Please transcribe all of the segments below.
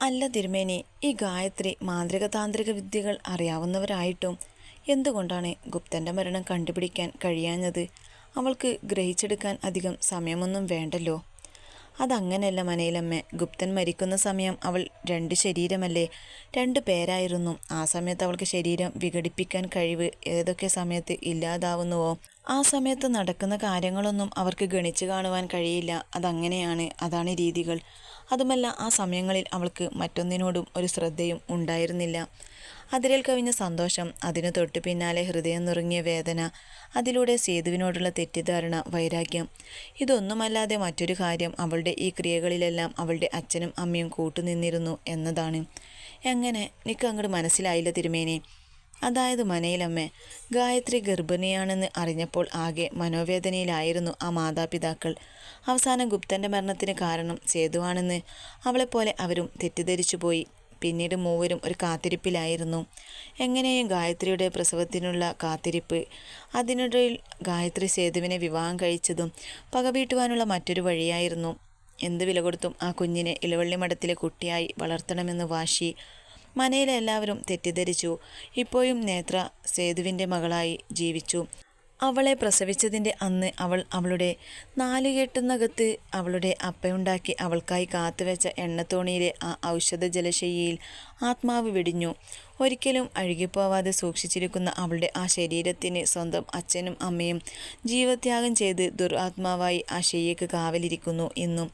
അല്ല തിരുമേനി ഈ ഗായത്രി മാന്ത്രിക താന്ത്രിക വിദ്യകൾ അറിയാവുന്നവരായിട്ടും എന്തുകൊണ്ടാണ് ഗുപ്തന്റെ മരണം കണ്ടുപിടിക്കാൻ കഴിയാഞ്ഞത്? അവൾക്ക് ഗ്രഹിച്ചെടുക്കാൻ അധികം സമയമൊന്നും വേണ്ടല്ലോ. അതങ്ങനെയല്ല മനയിലമ്മ ഗുപ്തൻ മരിക്കുന്ന സമയം അവൾ രണ്ട് ശരീരമല്ലേ? രണ്ട് പേരായിരുന്നു. ആ സമയത്ത് അവൾക്ക് ശരീരം വിഘടിപ്പിക്കാൻ കഴിവ് ഏതൊക്കെ സമയത്ത് ഇല്ലാതാവുന്നുവോ? ആ സമയത്ത് നടക്കുന്ന കാര്യങ്ങളൊന്നും അവർക്ക് ഗണിച്ചു കാണുവാൻ കഴിയില്ല. അതങ്ങനെയാണ്. അതാണ് രീതികൾ. അതുമല്ല ആ സമയങ്ങളിൽ അവൾക്ക് മറ്റൊന്നിനോടും ഒരു ശ്രദ്ധയും ഉണ്ടായിരുന്നില്ല. അതിരിൽ കവിഞ്ഞ സന്തോഷം അതിനു തൊട്ടു പിന്നാലെ ഹൃദയം നുറുങ്ങിയ വേദന അതിലൂടെ സേതുവിനോടുള്ള തെറ്റിദ്ധാരണ വൈരാഗ്യം. ഇതൊന്നുമല്ലാതെ മറ്റൊരു കാര്യം അവളുടെ ഈ ക്രിയകളിലെല്ലാം അവളുടെ അച്ഛനും അമ്മയും കൂട്ടുനിന്നിരുന്നു എന്നതാണ്. എങ്ങനെ? നിക്ക് അങ്ങോട്ട് മനസ്സിലായില്ല തിരുമേനി. അതായത് മനയിലമ്മ ഗായത്രി ഗർഭിണിയാണെന്ന് അറിഞ്ഞപ്പോൾ ആകെ മനോവേദനയിലായിരുന്നു ആ മാതാപിതാക്കൾ. അവസാനം ഗുപ്തന്റെ മരണത്തിന് കാരണം സേതുവാണെന്ന് അവളെപ്പോലെ അവരും തെറ്റിദ്ധരിച്ചുപോയി. പിന്നീട് മൂവരും ഒരു കാത്തിരിപ്പിലായിരുന്നു. എങ്ങനെയും ഗായത്രിയുടെ പ്രസവത്തിനുള്ള കാത്തിരിപ്പ് അതിനിടയിൽ ഗായത്രി സേതുവിനെ വിവാഹം കഴിച്ചതും പകവീട്ടുവാനുള്ള മറ്റൊരു വഴിയായിരുന്നു. എന്ത് വില കൊടുത്തും ആ കുഞ്ഞിനെ ഇലവള്ളി മഠത്തിലെ കുട്ടിയായി വളർത്തണമെന്ന് വാശി മനയിലെ എല്ലാവരും തെറ്റിദ്ധരിച്ചു. ഇപ്പോഴും നേത്ര സേതുവിന്റെ മകളായി ജീവിച്ചു. അവളെ പ്രസവിച്ചതിന്റെ അന്ന് അവൾ അവളുടെ നാലുകെട്ടുന്നകത്ത് അവളുടെ അപ്പയുണ്ടാക്കി അവൾക്കായി കാത്തുവെച്ച എണ്ണത്തോണിയിലെ ആ ഔഷധ ജലശയ്യയിൽ ആത്മാവ് വെടിഞ്ഞു. ഒരിക്കലും അഴുകിപ്പോവാതെ സൂക്ഷിച്ചിരിക്കുന്ന അവളുടെ ആ ശരീരത്തിന് സ്വന്തം അച്ഛനും അമ്മയും ജീവത്യാഗം ചെയ്ത് ദുരാത്മാവായി ആ ശയ്യക്ക് കാവലിരിക്കുന്നു എന്നും.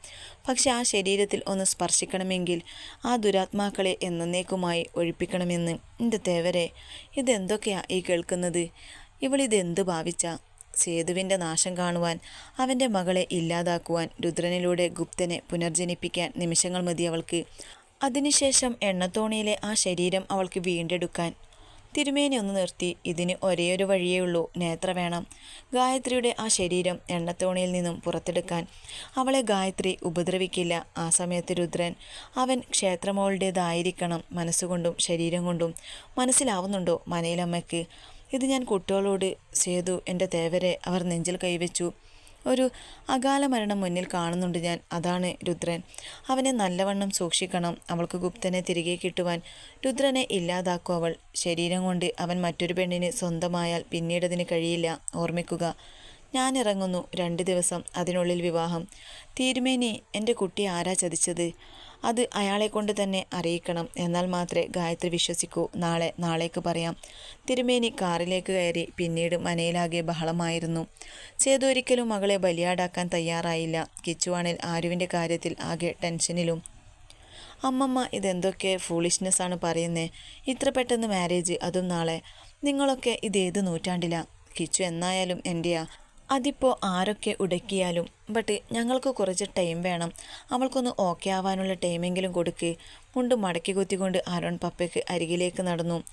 പക്ഷെ ആ ശരീരത്തിൽ ഒന്ന് സ്പർശിക്കണമെങ്കിൽ ആ ദുരാത്മാക്കളെ എന്നേക്കുമായി ഒഴിപ്പിക്കണമെന്ന്. എന്റെ തേവരെ ഇതെന്തൊക്കെയാ ഈ കേൾക്കുന്നത്? ഇവളിതെന്ത് ഭാവിച്ച? സേതുവിന്റെ നാശം കാണുവാൻ അവന്റെ മകളെ ഇല്ലാതാക്കുവാൻ രുദ്രനിലൂടെ ഗുപ്തനെ പുനർജനിപ്പിക്കാൻ നിമിഷങ്ങൾ മതി അവൾക്ക്. അതിനുശേഷം എണ്ണത്തോണിയിലെ ആ ശരീരം അവൾക്ക് വീണ്ടെടുക്കാൻ. തിരുമേനി ഒന്ന് നിർത്തി ഇതിന് ഒരേയൊരു വഴിയേ ഉള്ളൂ നേത്ര വേണം. ഗായത്രിയുടെ ആ ശരീരം എണ്ണത്തോണിയിൽ നിന്നും പുറത്തെടുക്കാൻ. അവളെ ഗായത്രി ഉപദ്രവിക്കില്ല. ആ സമയത്ത് രുദ്രൻ അവൻ ക്ഷേത്രമോളുടേതായിരിക്കണം മനസ്സുകൊണ്ടും ശരീരം കൊണ്ടും. മനസ്സിലാവുന്നുണ്ടോ മനയിലമ്മയ്ക്ക്? ഇത് ഞാൻ കുട്ടികളോട് ചെയ്തു. എന്റെ തേവരെ അവർ നെഞ്ചിൽ കൈവച്ചു. ഒരു അകാല മരണം മുന്നിൽ കാണുന്നുണ്ട് ഞാൻ. അതാണ് രുദ്രൻ. അവനെ നല്ലവണ്ണം സൂക്ഷിക്കണം. അവൾക്ക് ഗുപ്തനെ തിരികെ കിട്ടുവാൻ രുദ്രനെ ഇല്ലാതാക്കും അവൾ. ശരീരം കൊണ്ട് അവൻ മറ്റൊരു പെണ്ണിന് സ്വന്തമായാൽ പിന്നീടതിന് കഴിയില്ല. ഓർമ്മിക്കുക. ഞാൻ ഇറങ്ങുന്നു. രണ്ട് ദിവസം അതിനുള്ളിൽ വിവാഹം. തീരുമേനി എന്റെ കുട്ടി ആരാ ചതിച്ചത്? അത് അയാളെ കൊണ്ട് തന്നെ അറിയിക്കണം. എന്നാൽ മാത്രമേ ഗായത്രി വിശ്വസിക്കൂ. നാളെ നാളേക്ക് പറയാം. തിരുമേനി കാറിലേക്ക് കയറി പിന്നീട് മനയിലാകെ ബഹളമായിരുന്നു. സേതു ഒരിക്കലും മകളെ ബലിയാടാക്കാൻ തയ്യാറായില്ല. കിച്ചുവാണിൽ ആരുവിന്റെ കാര്യത്തിൽ ആകെ ടെൻഷനിലും. അമ്മമ്മ ഇതെന്തൊക്കെ ഫൂളിഷ്നെസ് ആണ് പറയുന്നേ? ഇത്ര പെട്ടെന്ന് മാരേജ് അതും നാളെ. നിങ്ങളൊക്കെ ഇതേത് നൂറ്റാണ്ടിലാ? കിച്ചു എന്നായാലും എന്റെയാ അതിപ്പോൾ ആരൊക്കെ ഉടക്കിയാലും ബട്ട് ഞങ്ങൾക്ക് കുറച്ച് ടൈം വേണം. അവൾക്കൊന്ന് ഓക്കെ ആവാനുള്ള ടൈമെങ്കിലും കൊടുക്ക്. മുണ്ട് മടക്കി കുത്തിക്കൊണ്ട് അരുൺ പപ്പയ്ക്ക് അരികിലേക്ക് നടന്നു.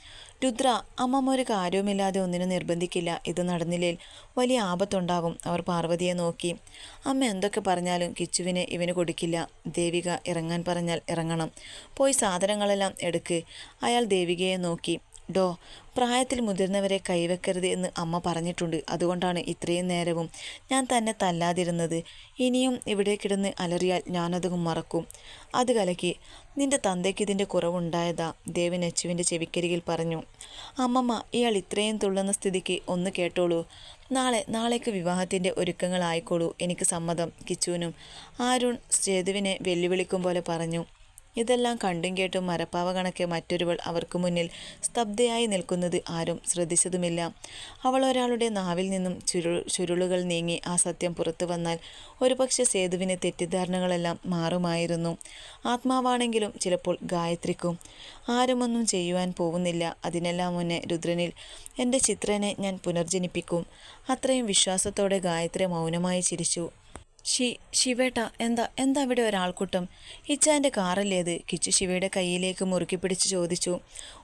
രുദ്ര അമ്മമ്മ ഒരു കാര്യവുമില്ലാതെ ഒന്നിനും നിർബന്ധിക്കില്ല. ഇത് നടന്നില്ലേൽ വലിയ ആപത്തുണ്ടാകും അവർ പാർവതിയെ നോക്കി. അമ്മ എന്തൊക്കെ പറഞ്ഞാലും കിച്ചുവിനെ ഇവന് കൊടുക്കില്ല. ദേവിക ഇറങ്ങാൻ പറഞ്ഞാൽ ഇറങ്ങണം. പോയി സാധനങ്ങളെല്ലാം എടുക്ക്. അയാൾ ദേവികയെ നോക്കി. ഡോ പ്രായത്തിൽ മുതിർന്നവരെ കൈവെക്കരുത് എന്ന് അമ്മ പറഞ്ഞിട്ടുണ്ട്. അതുകൊണ്ടാണ് ഇത്രയും നേരവും ഞാൻ തന്നെ തല്ലാതിരുന്നത്. ഇനിയും ഇവിടെ കിടന്ന് അലറിയാൽ ഞാനത് മറക്കും. അത് കലക്കി നിന്റെ തന്തയ്ക്ക് ഇതിന്റെ കുറവുണ്ടായതാ ദേവൻ അച്ചുവിന്റെ ചെവിക്കരികിൽ പറഞ്ഞു. അമ്മമ്മ ഇയാൾ ഇത്രയും തുള്ളുന്ന സ്ഥിതിക്ക് ഒന്ന് കേട്ടോളൂ. നാളെ നാളേക്ക് വിവാഹത്തിന്റെ ഒരുക്കങ്ങളായിക്കോളൂ എനിക്ക് സമ്മതം കിച്ചുവിനും ആരുൺ സേതുവിനെ വെല്ലുവിളിക്കും പോലെ പറഞ്ഞു. ഇതെല്ലാം കണ്ടും കേട്ടും മരപ്പാവ കണക്കെ മറ്റൊരുവൾ അവർക്ക് മുന്നിൽ സ്തബ്ധയായി നിൽക്കുന്നത് ആരും ശ്രദ്ധിച്ചതുമില്ല. അവൾ ഒരാളുടെ നാവിൽ നിന്നും ചുരു ചുരുളുകൾ നീങ്ങി ആ സത്യം പുറത്തു വന്നാൽ ഒരുപക്ഷെ സേതുവിന് തെറ്റിദ്ധാരണകളെല്ലാം മാറുമായിരുന്നു. ആത്മാവാണെങ്കിലും ചിലപ്പോൾ ഗായത്രിക്കും. ആരുമൊന്നും ചെയ്യുവാൻ പോകുന്നില്ല അതിനെല്ലാം മുന്നേ രുദ്രനിൽ എന്റെ ചിത്രനെ ഞാൻ പുനർജനിപ്പിക്കും. അത്രയും വിശ്വാസത്തോടെ ഗായത്രി മൗനമായി ചിരിച്ചു. ഷി ശിവേട്ട എന്താ എന്താ ഇവിടെ ഒരാൾക്കൂട്ടം? ഇച്ചാന്റെ കാറല്ലേത് കിച്ചു ശിവയുടെ കയ്യിലേക്ക് മുറുക്കി പിടിച്ച് ചോദിച്ചു.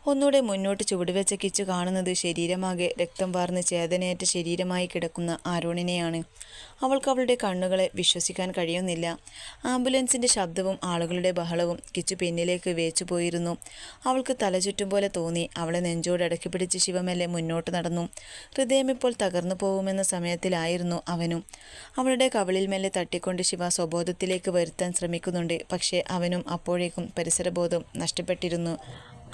ഒന്നുകൂടെ മുന്നോട്ട് ചുവടുവെച്ച കിച്ചു കാണുന്നത് ശരീരമാകെ രക്തം വാർന്ന് ചേതനയേറ്റ ശരീരമായി കിടക്കുന്ന ആരോണിനെയാണ് അവൾക്ക് അവളുടെ കണ്ണുകളെ വിശ്വസിക്കാൻ കഴിയുന്നില്ല. ആംബുലൻസിന്റെ ശബ്ദവും ആളുകളുടെ ബഹളവും കിച്ചു പിന്നിലേക്ക് വേച്ചു പോയിരുന്നു. അവൾക്ക് തലചുറ്റും പോലെ തോന്നി. അവളെ നെഞ്ചോട് അടക്കി പിടിച്ച് ശിവമല്ലെ മുന്നോട്ട് നടന്നു. ഹൃദയം ഇപ്പോൾ തകർന്നു പോകുമെന്ന സമയത്തിലായിരുന്നു അവനും. അവളുടെ കവളിൽ മെല്ലെ സേതുവിനെ തട്ടിക്കൊണ്ട് ശിവ സ്വബോധത്തിലേക്ക് വരുത്താൻ ശ്രമിക്കുന്നുണ്ട്. പക്ഷേ അവനും അപ്പോഴേക്കും പരിസരബോധം നഷ്ടപ്പെട്ടിരുന്നു.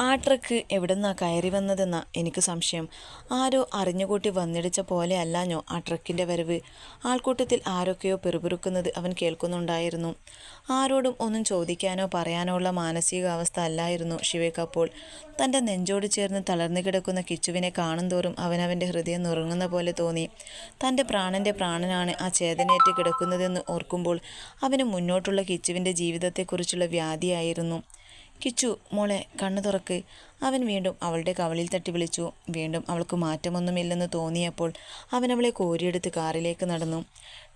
ആ ട്രക്ക് എവിടുന്നാ കയറി വന്നതെന്നാ എനിക്ക് സംശയം. ആരോ അറിഞ്ഞുകൂട്ടി വന്നിടിച്ച പോലെ അല്ലാഞ്ഞോ ആ ട്രക്കിന്റെ വരവ്? ആൾക്കൂട്ടത്തിൽ ആരൊക്കെയോ പെറുപിറുക്കുന്നത് അവൻ കേൾക്കുന്നുണ്ടായിരുന്നു. ആരോടും ഒന്നും ചോദിക്കാനോ പറയാനോ ഉള്ള മാനസികാവസ്ഥ അല്ലായിരുന്നു ശിവയ്ക്കപ്പോൾ തന്റെ നെഞ്ചോട് ചേർന്ന് തളർന്നു കിടക്കുന്ന കിച്ചുവിനെ കാണുന്തോറും അവനവന്റെ ഹൃദയം നുറങ്ങുന്ന പോലെ തോന്നി. തന്റെ പ്രാണന്റെ പ്രാണനാണ് ആ ചേതനയേറ്റ് കിടക്കുന്നതെന്ന് ഓർക്കുമ്പോൾ അവന് മുന്നോട്ടുള്ള കിച്ചുവിന്റെ ജീവിതത്തെക്കുറിച്ചുള്ള വ്യാധിയായിരുന്നു. കിച്ചു മോളെ കണ്ണു തുറക്ക്. അവൻ വീണ്ടും അവളുടെ കവളിൽ തട്ടി വിളിച്ചു. വീണ്ടും അവൾക്ക് മാറ്റമൊന്നുമില്ലെന്ന് തോന്നിയപ്പോൾ അവൻ അവളെ കോരിയെടുത്ത് കാറിലേക്ക് നടന്നു.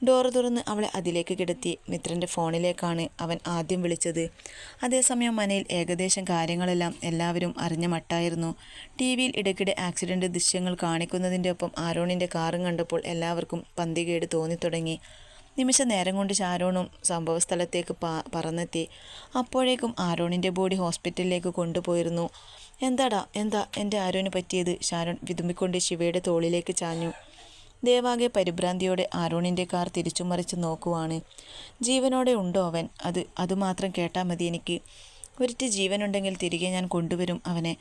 ഡോർ തുറന്ന് അവളെ അതിലേക്ക് കിടത്തി. മിത്രന്റെ ഫോണിലേക്കാണ് അവൻ ആദ്യം വിളിച്ചത്. അതേസമയം മനയിൽ ഏകദേശം കാര്യങ്ങളെല്ലാം എല്ലാവരും അറിഞ്ഞ മട്ടായിരുന്നു. ടി വിയിൽ ഇടയ്ക്കിടെ ആക്സിഡന്റ് ദൃശ്യങ്ങൾ കാണിക്കുന്നതിന്റെ ഒപ്പം ആരോണിന്റെ കാറും കണ്ടപ്പോൾ എല്ലാവർക്കും പന്തികേട് തോന്നിത്തുടങ്ങി. നിമിഷ നേരം കൊണ്ട് ഷാരോണും സംഭവസ്ഥലത്തേക്ക് പ പറന്നെത്തി. അപ്പോഴേക്കും ആരോണിന്റെ ബോഡി ഹോസ്പിറ്റലിലേക്ക് കൊണ്ടുപോയിരുന്നു. എന്താടാ എന്താ എന്റെ ആരോന് പറ്റിയത്? ഷാരോൺ വിതുമ്പിക്കൊണ്ട് ശിവയുടെ തോളിലേക്ക് ചാഞ്ഞു. ദേവാകെ പരിഭ്രാന്തിയോടെ ആരോണിന്റെ കാർ തിരിച്ചു മറിച്ച് നോക്കുവാണ്. ജീവനോടെ ഉണ്ടോ അവൻ? അത് അതുമാത്രം കേട്ടാൽ മതി എനിക്ക്. ഒരിറ്റ് ജീവനുണ്ടെങ്കിൽ തിരികെ ഞാൻ കൊണ്ടുവരും അവനെ.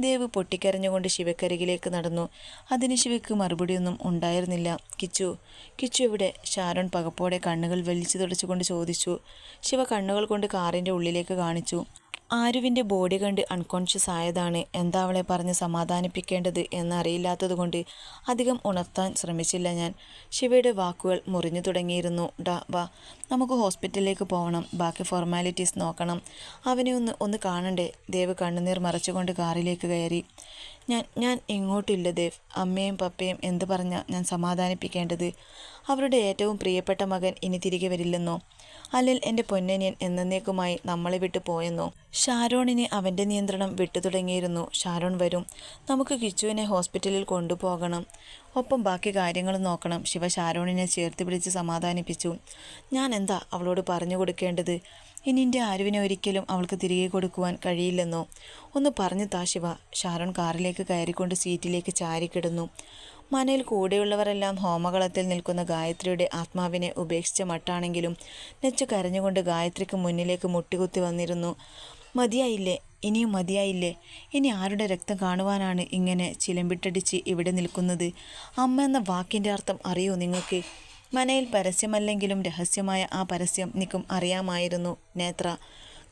ദേവ് പൊട്ടിക്കരഞ്ഞുകൊണ്ട് ശിവക്കരികിലേക്ക് നടന്നു. അതിന് ശിവയ്ക്ക് മറുപടിയൊന്നും ഉണ്ടായിരുന്നില്ല. കിച്ചു കിച്ചു എവിടെ? ഷാരോൺ പകപ്പോടെ കണ്ണുകൾ വലിച്ചു തുടച്ചുകൊണ്ട് ചോദിച്ചു. ശിവ കണ്ണുകൾ കൊണ്ട് കാറിന്റെ ഉള്ളിലേക്ക് കാണിച്ചു. ആരുവിന്റെ ബോഡി കണ്ട് അൺകോൺഷ്യസ് ആയതാണ്. എന്താ അവളെ പറഞ്ഞ് സമാധാനിപ്പിക്കേണ്ടത് എന്നറിയില്ലാത്തതുകൊണ്ട് അധികം ഉണർത്താൻ ശ്രമിച്ചില്ല ഞാൻ. ശിവയുടെ വാക്കുകൾ മുറിഞ്ഞു തുടങ്ങിയിരുന്നു. ഡാ വാ നമുക്ക് ഹോസ്പിറ്റലിലേക്ക് പോകണം. ബാക്കി ഫോർമാലിറ്റീസ് നോക്കണം. അവനെ ഒന്ന് ഒന്ന് കാണണ്ടേ? ദേവ് കണ്ണുനീർ മറച്ചുകൊണ്ട് കാറിലേക്ക് കയറി. ഞാൻ ഞാൻ ഇങ്ങോട്ടില്ല ദേവ്. അമ്മയും പപ്പയും എന്ത് പറഞ്ഞാൽ ഞാൻ സമാധാനിപ്പിക്കേണ്ടത്? അവരുടെ ഏറ്റവും പ്രിയപ്പെട്ട മകൻ ഇനി തിരികെ വരില്ലെന്നോ? അല്ലിൽ എന്റെ പൊന്നനിയൻ എന്നേക്കുമായി നമ്മളെ വിട്ടു പോയെന്നോ? ഷാരോണിനെ അവന്റെ നിയന്ത്രണം വിട്ടു തുടങ്ങിയിരുന്നു. ഷാരോൺ വരും. നമുക്ക് കിച്ചുവിനെ ഹോസ്പിറ്റലിൽ കൊണ്ടുപോകണം. ഒപ്പം ബാക്കി കാര്യങ്ങൾ നോക്കണം. ശിവ ഷാരോണിനെ ചേർത്ത് പിടിച്ച് സമാധാനിപ്പിച്ചു. ഞാൻ എന്താ അവളോട് പറഞ്ഞു കൊടുക്കേണ്ടത്? ഇനി എന്റെ ആരുവിനെ ഒരിക്കലും അവൾക്ക് തിരികെ കൊടുക്കുവാൻ കഴിയില്ലെന്നോ? ഒന്ന് പറഞ്ഞു താ ശിവ. ഷാരോൺ കാറിലേക്ക് കയറിക്കൊണ്ട് സീറ്റിലേക്ക് ചാരിക്കിടുന്നു. മനയിൽ കൂടെയുള്ളവരെല്ലാം ഹോമകളത്തിൽ നിൽക്കുന്ന ഗായത്രിയുടെ ആത്മാവിനെ ഉപേക്ഷിച്ച മട്ടാണെങ്കിലും നെച്ചു കരഞ്ഞുകൊണ്ട് ഗായത്രിക്ക് മുന്നിലേക്ക് മുട്ടികുത്തി വന്നിരുന്നു. മതിയായില്ലേ? ഇനിയും മതിയായില്ലേ? ഇനി ആരുടെ രക്തം കാണുവാനാണ് ഇങ്ങനെ ചിലമ്പിട്ടടിച്ച് ഇവിടെ നിൽക്കുന്നത്? അമ്മ എന്ന വാക്കിന്റെ അർത്ഥം അറിയോ നിങ്ങൾക്ക്? മനയിൽ പരസ്യമല്ലെങ്കിലും രഹസ്യമായ ആ പരസ്യം നിക്കും അറിയാമായിരുന്നു നേത്ര.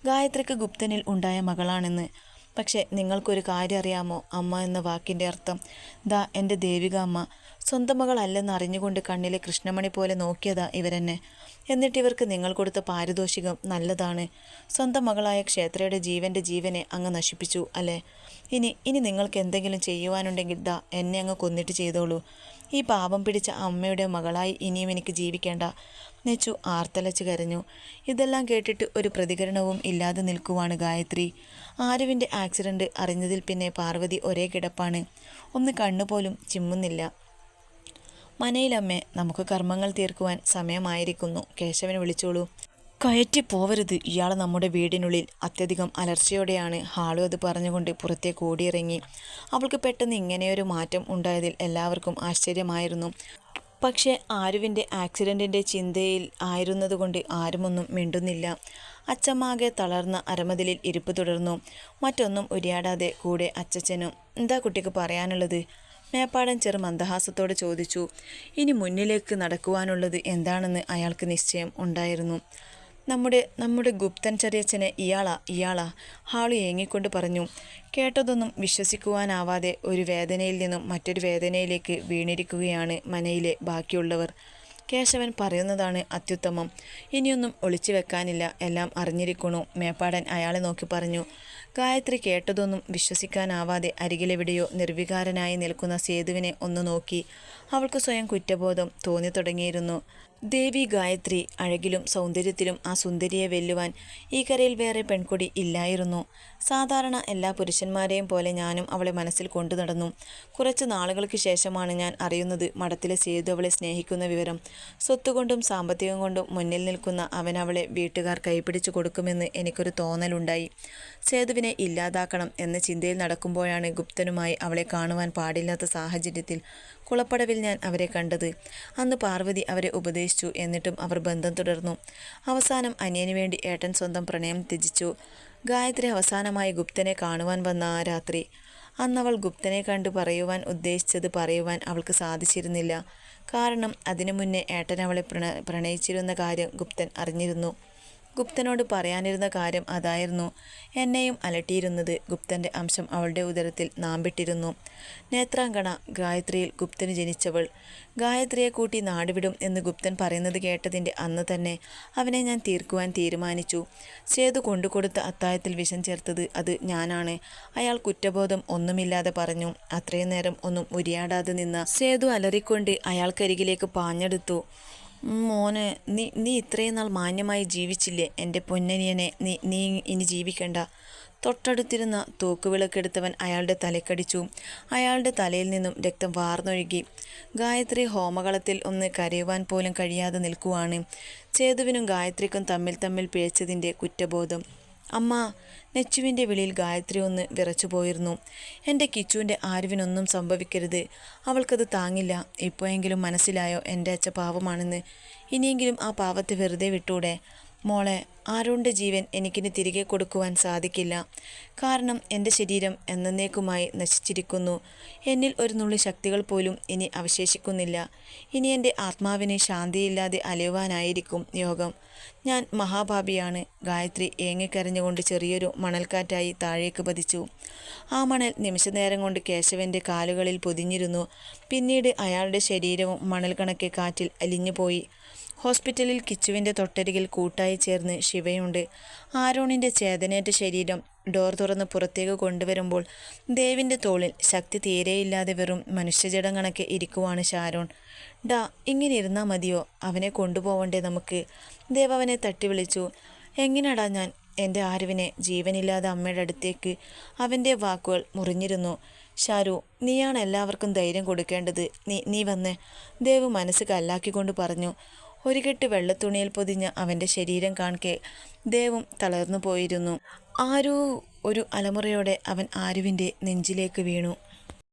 ഗായത്രിക്ക് ഗുപ്തനിൽ ഉണ്ടായ മകളാണെന്ന്. പക്ഷേ നിങ്ങൾക്കൊരു കാര്യം അറിയാമോ അമ്മ എന്ന വാക്കിന്റെ അർത്ഥം ദാ എന്റെ ദേവിക അമ്മ. സ്വന്തം മകളല്ലെന്ന് അറിഞ്ഞുകൊണ്ട് കണ്ണിലെ കൃഷ്ണമണി പോലെ നോക്കിയതാ ഇവരെന്നെ. എന്നിട്ട് ഇവർക്ക് നിങ്ങൾ കൊടുത്ത പാരിതോഷികം നല്ലതാണ്. സ്വന്തം മകളായ ക്ഷേത്രയുടെ ജീവന്റെ ജീവനെ അങ്ങ് നശിപ്പിച്ചു അല്ലേ? ഇനി ഇനി നിങ്ങൾക്ക് എന്തെങ്കിലും ചെയ്യുവാനുണ്ടെങ്കിൽ ദാ എന്നെ അങ്ങ് കൊന്നിട്ട് ചെയ്തോളൂ. ഈ പാപം പിടിച്ച അമ്മയുടെ മകളായി ഇനിയും എനിക്ക് ജീവിക്കേണ്ട. നെച്ചു ആർത്തലച്ച് കരഞ്ഞു. ഇതെല്ലാം കേട്ടിട്ട് ഒരു പ്രതികരണവും ഇല്ലാതെ നിൽക്കുവാണ് ഗായത്രി. ആരുവിന്റെ ആക്സിഡന്റ് അറിഞ്ഞതിൽ പിന്നെ പാർവതി ഒരേ കിടപ്പാണ്. ഒന്ന് കണ്ണുപോലും ചിമ്മുന്നില്ല. മനയിലമ്മേ നമുക്ക് കർമ്മങ്ങൾ തീർക്കുവാൻ സമയമായിരിക്കുന്നു. കേശവനെ വിളിച്ചോളൂ. കയറ്റി പോവരുത്. ഇയാൾ നമ്മുടെ വീടിനുള്ളിൽ അത്യധികം അലർച്ചയോടെയാണ് ഹാളു അത് പറഞ്ഞുകൊണ്ട് പുറത്തേക്ക് ഓടിയിറങ്ങി. അവൾക്ക് പെട്ടെന്ന് ഇങ്ങനെയൊരു മാറ്റം ഉണ്ടായതിൽ എല്ലാവർക്കും ആശ്ചര്യമായിരുന്നു. പക്ഷേ ആരുവിന്റെ ആക്സിഡന്റിന്റെ ചിന്തയിൽ ആയിരുന്നതുകൊണ്ട് ആരുമൊന്നും മിണ്ടുന്നില്ല. അച്ചമ്മാകെ തളർന്ന അരമതിലിൽ ഇരിപ്പ് തുടർന്നു. മറ്റൊന്നും ഉരിയാടാതെ കൂടെ അച്ചച്ചനും എന്താ കുട്ടിക്ക് പറയാനുള്ളത്? മേപ്പാടൻ ചെറു മന്ദഹാസത്തോടെ ചോദിച്ചു. ഇനി മുന്നിലേക്ക് നടക്കുവാനുള്ളത് എന്താണെന്ന് അയാൾക്ക് നിശ്ചയം ഉണ്ടായിരുന്നു. നമ്മുടെ നമ്മുടെ ഗുപ്തൻ ചെറിയച്ഛനെ ഇയാളാ ഇയാളാ ഹാളു ഏങ്ങിക്കൊണ്ട് പറഞ്ഞു. കേട്ടതൊന്നും വിശ്വസിക്കുവാനാവാതെ ഒരു വേദനയിൽ നിന്നും മറ്റൊരു വേദനയിലേക്ക് വീണിരിക്കുകയാണ് മനയിലെ ബാക്കിയുള്ളവർ. കേശവൻ പറയുന്നതാണ് അത്യുത്തമം. ഇനിയൊന്നും ഒളിച്ചു വെക്കാനില്ല എല്ലാം അറിഞ്ഞിരിക്കണു. മേപ്പാടൻ അയാളെ നോക്കി പറഞ്ഞു. ഗായത്രി കേട്ടതൊന്നും വിശ്വസിക്കാനാവാതെ അരികിലെവിടെയോ നിർവികാരനായി നിൽക്കുന്ന സേതുവിനെ ഒന്ന് നോക്കി. അവൾക്ക് സ്വയം കുറ്റബോധം തോന്നി തുടങ്ങിയിരുന്നു ദേവി ഗായത്രി അഴകിലും സൗന്ദര്യത്തിലും ആ സുന്ദരിയെ വെല്ലുവാൻ ഈ കരയിൽ വേറെ പെൺകുടി ഇല്ലായിരുന്നു. സാധാരണ എല്ലാ പുരുഷന്മാരെയും പോലെ ഞാനും അവളെ മനസ്സിൽ കൊണ്ടു നടന്നു. കുറച്ച് നാളുകൾക്ക് ശേഷമാണ് ഞാൻ അറിയുന്നത് മഠത്തിലെ സേതു അവളെ സ്നേഹിക്കുന്ന വിവരം. സ്വത്തുകൊണ്ടും സാമ്പത്തികം കൊണ്ടും മുന്നിൽ നിൽക്കുന്ന അവൻ അവളെ വീട്ടുകാർ കൈപിടിച്ചു കൊടുക്കുമെന്ന് എനിക്കൊരു തോന്നലുണ്ടായി. സേതുവിനെ ഇല്ലാതാക്കണം എന്ന ചിന്തയിൽ നടക്കുമ്പോഴാണ് ഗുപ്തനുമായി അവളെ കാണുവാൻ പാടില്ലാത്ത സാഹചര്യത്തിൽ കുളപ്പടവിൽ ഞാൻ അവരെ കണ്ടത്. അന്ന് പാർവതി അവരെ ഉപദേശിച്ചു എന്നിട്ടും അവർ ബന്ധം തുടർന്നു. അവസാനം അനിയന് വേണ്ടി ഏട്ടൻ സ്വന്തം പ്രണയം ത്യജിച്ചു. ഗായത്രി അവസാനമായി ഗുപ്തനെ കാണുവാൻ വന്ന ആ രാത്രി. അന്നവൾ ഗുപ്തനെ കണ്ട് പറയുവാൻ ഉദ്ദേശിച്ചത് പറയുവാൻ അവൾക്ക് സാധിച്ചിരുന്നില്ല. കാരണം അതിനു മുന്നേ ഏട്ടൻ അവളെ പ്രണ പ്രണയിച്ചിരുന്ന കാര്യം ഗുപ്തൻ അറിഞ്ഞിരുന്നു. ഗുപ്തനോട് പറയാനിരുന്ന കാര്യം അതായിരുന്നു. എന്നെയും അലട്ടിയിരുന്നത് ഗുപ്തന്റെ അംശം അവളുടെ ഉദരത്തിൽ നാമ്പിട്ടിരുന്നു. നേത്രാങ്കണ ഗായത്രിയിൽ ഗുപ്തന് ജനിച്ചവൾ. ഗായത്രിയെ കൂട്ടി നാടുവിടും എന്ന് ഗുപ്തൻ പറയുന്നത് കേട്ടതിന്റെ അന്ന് തന്നെ അവനെ ഞാൻ തീർക്കുവാൻ തീരുമാനിച്ചു. സേതു കൊണ്ടുകൊടുത്ത അത്തായത്തിൽ വിഷം ചേർത്തത് അത് ഞാനാണ്. അയാൾ കുറ്റബോധം ഒന്നുമില്ലാതെ പറഞ്ഞു. അത്രയും നേരം ഒന്നും ഉരിയാടാതെ നിന്ന സേതു അലറിക്കൊണ്ട് അയാൾക്കരികിലേക്ക് പാഞ്ഞെടുത്തു. മോനെ നീ നീ ഇത്രയും നാൾ മാന്യമായി ജീവിച്ചില്ലേ? എന്റെ പൊന്നനിയനെ നീ നീ ഇനി ജീവിക്കണ്ട. തൊട്ടടുത്തിരുന്ന തൂക്കുവിളക്കെടുത്തവൻ അയാളുടെ തലക്കടിച്ചു. അയാളുടെ തലയിൽ നിന്നും രക്തം വാർന്നൊഴുകി. ഗായത്രി ഹോമകളത്തിൽ ഒന്ന് കരയുവാൻ പോലും കഴിയാതെ നിൽക്കുവാണ്. ചേതുവിനും ഗായത്രിക്കും തമ്മിൽ തമ്മിൽ പിഴച്ചതിന്റെ കുറ്റബോധം. അമ്മ നെച്ചുവിന്റെ വിളിയിൽ ഗായത്രി ഒന്ന് വിറച്ചുപോയിരുന്നു എന്റെ കിച്ചുവിന്റെ ആരുവിനൊന്നും സംഭവിക്കരുത്. അവൾക്കത് താങ്ങില്ല. ഇപ്പോഴെങ്കിലും മനസ്സിലായോ എന്റെ അച്ഛ പാവമാണെന്ന്? ഇനിയെങ്കിലും ആ പാവത്തെ വെറുതെ വിട്ടൂടെ? മോളെ ആരോന്റെ ജീവൻ എനിക്കിനി തിരികെ കൊടുക്കുവാൻ സാധിക്കില്ല. കാരണം എന്റെ ശരീരം എന്നേക്കുമായി നശിച്ചിരിക്കുന്നു. എന്നിൽ ഒരു നുള്ളി ശക്തികൾ പോലും ഇനി അവശേഷിക്കുന്നില്ല. ഇനി എന്റെ ആത്മാവിനെ ശാന്തിയില്ലാതെ അലയുവാനായിരിക്കും യോഗം. ഞാൻ മഹാഭാപിയാണ്. ഗായത്രി ഏങ്ങിക്കരഞ്ഞുകൊണ്ട് ചെറിയൊരു മണൽക്കാറ്റായി താഴേക്ക് പതിച്ചു. ആ മണൽ നിമിഷനേരം കൊണ്ട് കേശവന്റെ കാലുകളിൽ പൊതിഞ്ഞിരുന്നു. പിന്നീട് അയാളുടെ ശരീരവും മണൽ കണക്കെ കാറ്റിൽ അലിഞ്ഞുപോയി. ഹോസ്പിറ്റലിൽ കിച്ചുവിന്റെ തൊട്ടരികിൽ കൂട്ടായി ചേർന്ന് ശിവയുണ്ട്. ആരോണിന്റെ ചേതനേറ്റ ശരീരം ഡോർ തുറന്ന് പുറത്തേക്ക് കൊണ്ടുവരുമ്പോൾ ദേവിന്റെ തോളിൽ ശക്തി തീരെയില്ലാതെ വെറും മനുഷ്യജടം കണക്കെ ഇരിക്കുവാണ് ഷാരോൺ ഡാ ഇങ്ങനെ ഇരുന്നാൽ മതിയോ? അവനെ കൊണ്ടുപോവണ്ടേ നമുക്ക്? ദേവ് അവനെ തട്ടി വിളിച്ചു എങ്ങനെടാ ഞാൻ? എന്റെ ആരുവിനെ ജീവനില്ലാതെ അമ്മയുടെ അടുത്തേക്ക് അവന്റെ വാക്കുകൾ മുറിഞ്ഞിരുന്നു. ഷാരു നീയാണ് എല്ലാവർക്കും ധൈര്യം കൊടുക്കേണ്ടത്. നീ നീ വന്ന്. ദേവ് മനസ്സ് കല്ലാക്കിക്കൊണ്ട് പറഞ്ഞു. ഒരു കെട്ട് വെള്ളത്തുണിയിൽ പൊതിഞ്ഞ അവന്റെ ശരീരം കാണിക്കെ ദേവും തളർന്നു പോയിരുന്നു. ആരോ ഒരു അലമുറയോടെ അവൻ ആരുവിന്റെ നെഞ്ചിലേക്ക് വീണു.